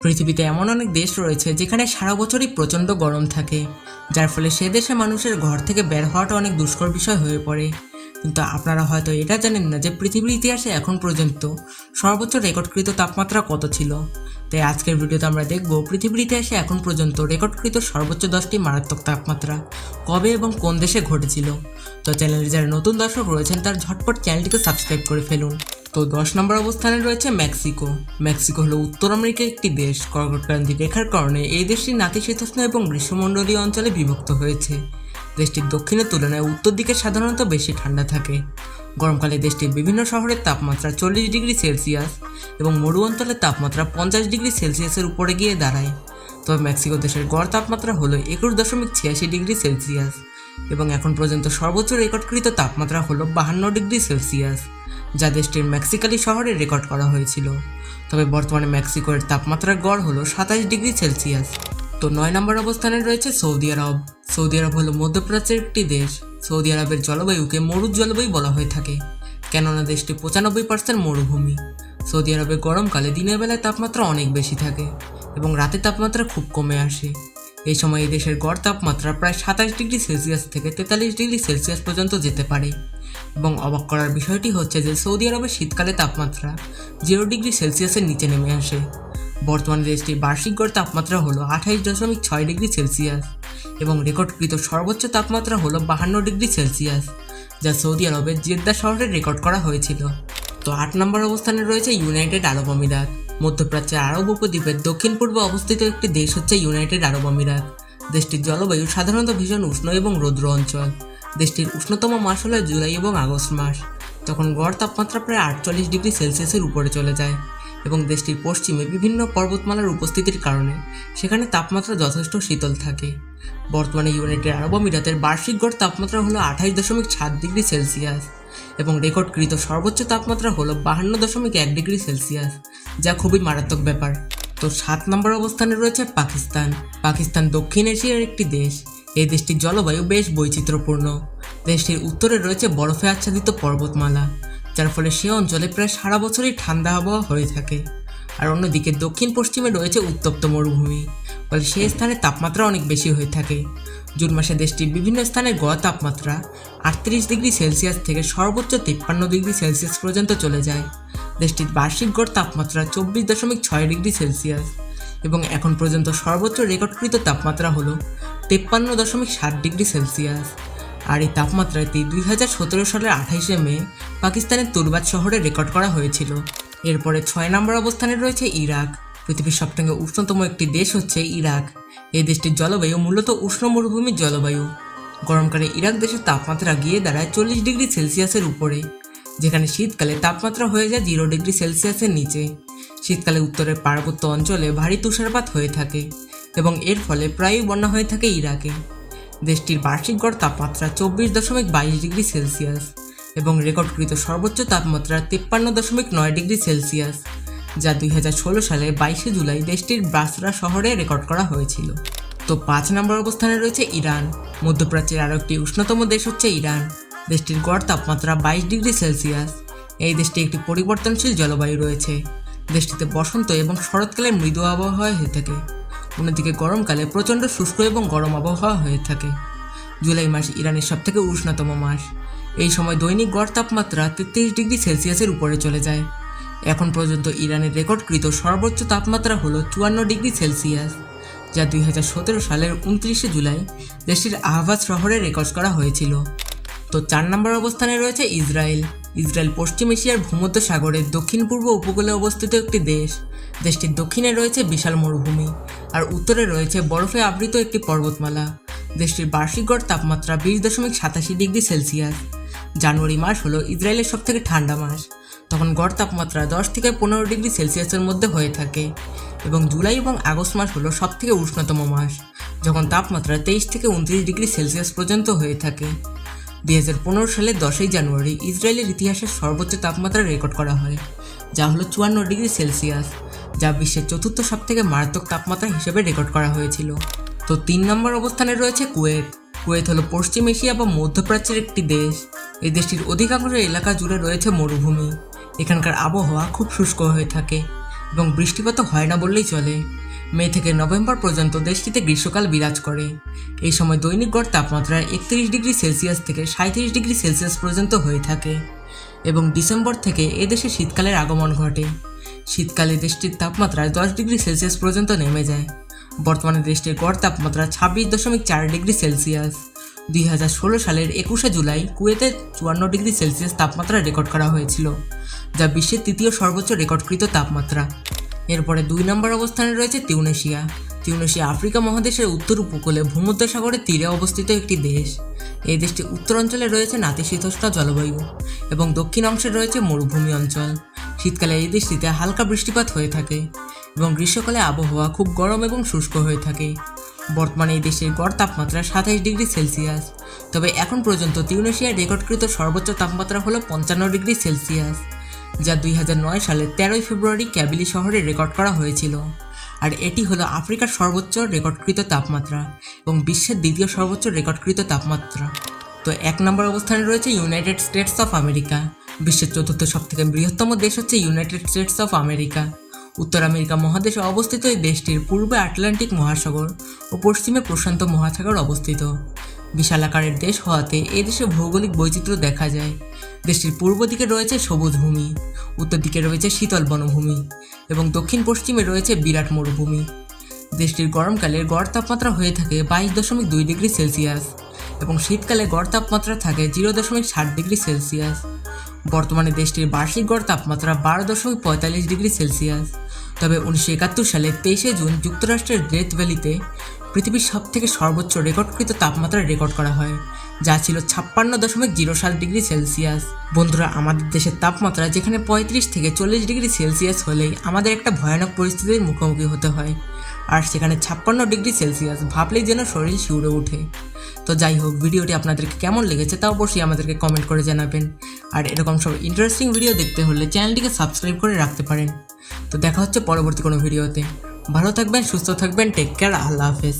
পৃথিবীতে এমন অনেক দেশ রয়েছে যেখানে সারা বছরই প্রচণ্ড গরম থাকে, যার ফলে সে দেশে মানুষের ঘর থেকে বের হওয়াটা অনেক দুষ্কর বিষয় হয়ে পড়ে। কিন্তু আপনারা হয়তো এটা জানেন না যে পৃথিবীর ইতিহাসে এখন পর্যন্ত সর্বোচ্চ রেকর্ডকৃত তাপমাত্রা কত ছিল। তাই আজকের ভিডিওতে আমরা দেখব পৃথিবীর ইতিহাসে এখন পর্যন্ত রেকর্ডকৃত সর্বোচ্চ দশটি মারাত্মক তাপমাত্রা কবে এবং কোন দেশে ঘটেছিল। তো চ্যানেলে যারা নতুন দর্শক রয়েছেন তার ঝটপট চ্যানেলটিকে সাবস্ক্রাইব করে ফেলুন। তো দশ নম্বর অবস্থানে রয়েছে মেক্সিকো। মেক্সিকো হলো উত্তর আমেরিকার একটি দেশ। কর্কটক্রান্তি রেখার কারণে এই দেশটি নাতিশীতোষ্ণ এবং গ্রীষ্মমণ্ডলীয় অঞ্চলে বিভক্ত হয়েছে। দেশটির দক্ষিণের তুলনায় উত্তর দিকে সাধারণত বেশি ঠান্ডা থাকে। গরমকালে দেশটির বিভিন্ন শহরের তাপমাত্রা চল্লিশ ডিগ্রি সেলসিয়াস এবং মরু অঞ্চলের তাপমাত্রা পঞ্চাশ ডিগ্রি সেলসিয়াসের উপরে গিয়ে দাঁড়ায়। তবে মেক্সিকো দেশের গড় তাপমাত্রা হলো একুশ দশমিক ছিয়াশি ডিগ্রি সেলসিয়াস এবং এখন পর্যন্ত সর্বোচ্চ রেকর্ডকৃত তাপমাত্রা হলো বাহান্ন ডিগ্রি সেলসিয়াস। যা দেশটির মেক্সিকালি শহরে রেকর্ড করা হয়েছিল। তবে বর্তমানে মেক্সিকোর তাপমাত্রার গড় হলো সাতাশ ডিগ্রি সেলসিয়াস। তো নয় নম্বর অবস্থানে রয়েছে সৌদি আরব। সৌদি আরব হলো মধ্যপ্রাচ্যের একটি দেশ। সৌদি আরবের জলবায়ুকে মরুর জলবায়ু বলা হয়ে থাকে। কেননা দেশটি পঁচানব্বই পার্সেন্ট মরুভূমি। সৌদি আরবে গরমকালে দিনের বেলায় তাপমাত্রা অনেক বেশি থাকে এবং রাতের তাপমাত্রা খুব কমে আসে। এই সময় দেশের গড় তাপমাত্রা প্রায় সাতাশ ডিগ্রি সেলসিয়াস থেকে তেতাল্লিশ ডিগ্রি সেলসিয়াস পর্যন্ত যেতে পারে। এবং অবাক করার বিষয়টি হচ্ছে যে সৌদি আরবের শীতকালে তাপমাত্রা জিরো ডিগ্রি সেলসিয়াসের নিচে নেমে আসে। বর্তমানে দেশটির বার্ষিক গড় তাপমাত্রা হলো আঠাইশ দশমিক ছয় ডিগ্রি সেলসিয়াস এবং রেকর্ডকৃত সর্বোচ্চ তাপমাত্রা হলো বাহান্ন ডিগ্রি সেলসিয়াস, যা সৌদি আরবের জেদ্দা শহরে রেকর্ড করা হয়েছিল। তো আট নম্বর অবস্থানে রয়েছে ইউনাইটেড আরব আমিরাত। মধ্যপ্রাচ্যের আরব উপদ্বীপের দক্ষিণ পূর্বে অবস্থিত একটি দেশ হচ্ছে ইউনাইটেড আরব আমিরাত। দেশটির জলবায়ু সাধারণত ভীষণ উষ্ণ এবং রৌদ্র অঞ্চল। দেশটির উষ্ণতম মাস হলো জুলাই এবং আগস্ট মাস তখন গড় তাপমাত্রা প্রায় আটচল্লিশ ডিগ্রি সেলসিয়াসের উপরে চলে যায় এবং দেশটির পশ্চিমে বিভিন্ন পর্বতমালার উপস্থিতির কারণে সেখানে তাপমাত্রা যথেষ্ট শীতল থাকে। বর্তমানে ইউনাইটেড আরব আমিরাতের বার্ষিক গড় তাপমাত্রা হলো আঠাশ দশমিক সাত ডিগ্রি সেলসিয়াস। এবং রেকর্ডকৃত সর্বোচ্চ তাপমাত্রা হলো বাহান্ন দশমিক এক ডিগ্রি সেলসিয়াস, যা খুবই মারাত্মক ব্যাপার। তো সাত নম্বর অবস্থানে রয়েছে পাকিস্তান। পাকিস্তান দক্ষিণ এশিয়ার একটি দেশ। এই দেশটির জলবায়ু বেশ বৈচিত্র্যপূর্ণ। দেশটির উত্তরে রয়েছে বরফে আচ্ছাদিত পর্বতমালা, যার ফলে সে অঞ্চলে প্রায় সারা বছরই ঠান্ডা আবহাওয়া হয়ে থাকে। আর অন্যদিকে দক্ষিণ পশ্চিমে রয়েছে উত্তপ্ত মরুভূমি, ফলে সেই স্থানে তাপমাত্রা অনেক বেশি হয়ে থাকে। জুন মাসে দেশটির বিভিন্ন স্থানে গড় তাপমাত্রা আটত্রিশ ডিগ্রি সেলসিয়াস থেকে সর্বোচ্চ তিপ্পান্ন ডিগ্রি সেলসিয়াস পর্যন্ত চলে যায়। দেশটির বার্ষিক গড় তাপমাত্রা চব্বিশ দশমিক ছয় ডিগ্রি সেলসিয়াস এবং এখন পর্যন্ত সর্বোচ্চ রেকর্ডকৃত তাপমাত্রা হলো তেপ্পান্ন দশমিক সাত ডিগ্রি সেলসিয়াস। আর এই তাপমাত্রাটি দুই হাজার সতেরো সালের আঠাইশে মে পাকিস্তানের তুরবাত শহরে রেকর্ড করা হয়েছিল। এরপরে ছয় নম্বর অবস্থানে রয়েছে ইরাক। পৃথিবীর সবথেকে উষ্ণতম একটি দেশ হচ্ছে ইরাক। এই দেশটির জলবায়ু মূলত উষ্ণ মরুভূমির জলবায়ু। গরমকালে ইরাক দেশের তাপমাত্রা গিয়ে দাঁড়ায় চল্লিশ ডিগ্রি সেলসিয়াসের উপরে, যেখানে শীতকালে তাপমাত্রা হয়ে যায় জিরো ডিগ্রি সেলসিয়াসের নিচে। শীতকালে উত্তরের পার্বত্য অঞ্চলে ভারী তুষারপাত হয়ে থাকে এবং এর ফলে প্রায়ই বন্যা হয়ে থাকে ইরাকে। দেশটির বার্ষিক গড় তাপমাত্রা চব্বিশ দশমিক বাইশ ডিগ্রি সেলসিয়াস। এবং রেকর্ডকৃত সর্বোচ্চ তাপমাত্রা তিপ্পান্ন দশমিক নয় ডিগ্রি সেলসিয়াস, যা দুই হাজার ষোলো সালে বাইশে জুলাই দেশটির বাসরা শহরে রেকর্ড করা হয়েছিল। তো পাঁচ নম্বর অবস্থানে রয়েছে ইরান। মধ্যপ্রাচ্যের আরও একটি উষ্ণতম দেশ হচ্ছে ইরান। দেশটির গড় তাপমাত্রা বাইশ ডিগ্রি সেলসিয়াস। এই দেশটি একটি পরিবর্তনশীল জলবায়ু রয়েছে। দেশটিতে বসন্ত এবং শরৎকালে মৃদু আবহাওয়া হয়ে থাকে। অন্যদিকে গরমকালে প্রচণ্ড শুষ্ক এবং গরম আবহাওয়া হয়ে থাকে। জুলাই মাস ইরানের সবথেকে উষ্ণতম মাস। এই সময় দৈনিক গড় তাপমাত্রা তেত্রিশ ডিগ্রি সেলসিয়াসের উপরে চলে যায়। এখন পর্যন্ত ইরানের রেকর্ডকৃত সর্বোচ্চ তাপমাত্রা হলো চুয়ান্ন ডিগ্রি সেলসিয়াস, যা দুই হাজার সতেরো সালের উনত্রিশে জুলাই দেশটির আহবাজ শহরে রেকর্ড করা হয়েছিল। তো চার নম্বর অবস্থানে রয়েছে ইসরায়েল। ইসরায়েল পশ্চিম এশিয়ার ভূমধ্য সাগরের দক্ষিণ পূর্ব উপকূলে অবস্থিত একটি দেশ। দেশটির দক্ষিণে রয়েছে বিশাল মরুভূমি, আর উত্তরে রয়েছে বরফে আবৃত একটি পর্বতমালা। দেশটির বার্ষিক গড় তাপমাত্রা বিশ দশমিক সাতাশি ডিগ্রি সেলসিয়াস। জানুয়ারি মাস হলো ইসরায়েলের সবথেকে ঠান্ডা মাস। তখন গড় তাপমাত্রা দশ থেকে পনেরো ডিগ্রি সেলসিয়াসের মধ্যে হয়ে থাকে। এবং জুলাই এবং আগস্ট মাস হলো সবথেকে উষ্ণতম মাস, যখন তাপমাত্রা তেইশ থেকে উনত্রিশ ডিগ্রি সেলসিয়াস পর্যন্ত হয়ে থাকে। দুই হাজার পনেরো সালের দশই জানুয়ারি ইসরায়েলের ইতিহাসের সর্বোচ্চ তাপমাত্রা রেকর্ড করা হয়, যা হলো চুয়ান্ন ডিগ্রি সেলসিয়াস, যা বিশ্বের চতুর্থ সবথেকে মারাত্মক তাপমাত্রা হিসেবে রেকর্ড করা হয়েছিল। তো তিন নম্বর অবস্থানে রয়েছে কুয়েত। কুয়েত হলো পশ্চিম এশিয়া বা মধ্যপ্রাচ্যের একটি দেশ। এই দেশটির অধিকাংশ এলাকা জুড়ে রয়েছে মরুভূমি। এখানকার আবহাওয়া খুব শুষ্ক হয়ে থাকে এবং বৃষ্টিপাতও হয় না বললেই চলে। মে থেকে নভেম্বর পর্যন্ত দেশটিতে গ্রীষ্মকাল বিরাজ করে। এই সময় দৈনিক গড় তাপমাত্রা একত্রিশ ডিগ্রি সেলসিয়াস থেকে সাঁত্রিশ ডিগ্রি সেলসিয়াস পর্যন্ত হয়ে থাকে এবং ডিসেম্বর থেকে এদেশে শীতকালের আগমন ঘটে। শীতকালে দেশটির তাপমাত্রা দশ ডিগ্রি সেলসিয়াস পর্যন্ত নেমে যায়। বর্তমানে দেশটির গড় তাপমাত্রা ছাব্বিশ দশমিক চার ডিগ্রি সেলসিয়াস। দুই হাজার ষোলো সালের একুশে জুলাই কুয়েতে চুয়ান্ন ডিগ্রি সেলসিয়াস তাপমাত্রা রেকর্ড করা হয়েছিল, যা বিশ্বের তৃতীয় সর্বোচ্চ রেকর্ডকৃত তাপমাত্রা। এরপরে দুই নম্বর অবস্থানে রয়েছে তিউনেশিয়া। তিউনেশিয়া আফ্রিকা মহাদেশের উত্তর উপকূলে ভূমধ্যসাগরের তীরে অবস্থিত একটি দেশ। এই দেশটি উত্তরাঞ্চলে রয়েছে নাতিশীতোষ্ণ জলবায়ু এবং দক্ষিণ অংশে রয়েছে মরুভূমি অঞ্চল। শীতকালে এই দেশটিতে হালকা বৃষ্টিপাত হয়ে থাকে এবং গ্রীষ্মকালে আবহাওয়া খুব গরম এবং শুষ্ক হয়ে থাকে। বর্তমানে এই দেশের গড় তাপমাত্রা সাতাইশ ডিগ্রি সেলসিয়াস। তবে এখন পর্যন্ত তিউনেশিয়ার রেকর্ডকৃত সর্বোচ্চ তাপমাত্রা হলো পঞ্চান্ন ডিগ্রি সেলসিয়াস, যা দুই সালের তেরোই ফেব্রুয়ারি ক্যাবিলি শহরে রেকর্ড করা হয়েছিল। আর এটি হলো আফ্রিকার সর্বোচ্চ রেকর্ডকৃত তাপমাত্রা এবং বিশ্বের দ্বিতীয় সর্বোচ্চ রেকর্ডকৃত তাপমাত্রা। তো এক নম্বর অবস্থানে রয়েছে ইউনাইটেড স্টেটস অফ আমেরিকা। বিশ্বের চতুর্থ সবথেকে বৃহত্তম দেশ হচ্ছে ইউনাইটেড স্টেটস অফ আমেরিকা। উত্তর আমেরিকা মহাদেশে অবস্থিত এই দেশটির পূর্বে আটলান্টিক মহাসাগর ও পশ্চিমে প্রশান্ত মহাসাগর অবস্থিত। বিশাল আকারের দেশ হওয়াতে এই দেশে ভৌগোলিক বৈচিত্র্য দেখা যায়। দেশটির পূর্ব দিকে রয়েছে সবুজ ভূমি, উত্তর দিকে রয়েছে শীতল বনভূমি এবং দক্ষিণ পশ্চিমে রয়েছে বিরাট মরুভূমি। দেশটির গরমকালে গড় তাপমাত্রা হয়ে থাকে বাইশ দশমিক দুই ডিগ্রি সেলসিয়াস এবং শীতকালে গড় তাপমাত্রা থাকে জিরো দশমিক ষাট ডিগ্রি সেলসিয়াস। বর্তমানে দেশটির বার্ষিক গড় তাপমাত্রা বারো দশমিক পঁয়তাল্লিশ ডিগ্রি সেলসিয়াস। তবে উনিশশো একাত্তর সালে তেইশে জুন যুক্তরাষ্ট্রের গ্রেথ ভ্যালিতে পৃথিবীর সবথেকে সর্বোচ্চ রেকর্ডকৃত তাপমাত্রা রেকর্ড করা হয়, যা ছিল ছাপ্পান্ন দশমিক জিরো সাত ডিগ্রি সেলসিয়াস। বন্ধুরা, আমাদের দেশের তাপমাত্রা যেখানে পঁয়ত্রিশ থেকে চল্লিশ ডিগ্রি সেলসিয়াস হলেই আমাদের একটা ভয়ানক পরিস্থিতির মুখোমুখি হতে হয়, আর সেখানে ছাপ্পান্ন ডিগ্রি সেলসিয়াস ভাবলেই যেন শরীর শিউরে ওঠে। তো যাই হোক, ভিডিওটি আপনাদেরকে কেমন লেগেছে তা অবশ্যই আমাদেরকে কমেন্ট করে জানাবেন। আর এরকম সব ইন্টারেস্টিং ভিডিও দেখতে হলে চ্যানেলটিকে সাবস্ক্রাইব করে রাখতে পারেন। তো দেখা হচ্ছে পরবর্তী কোনো ভিডিওতে ভালো থাকবেন, সুস্থ থাকবেন টেক কেয়ার আল্লাহ হাফেজ।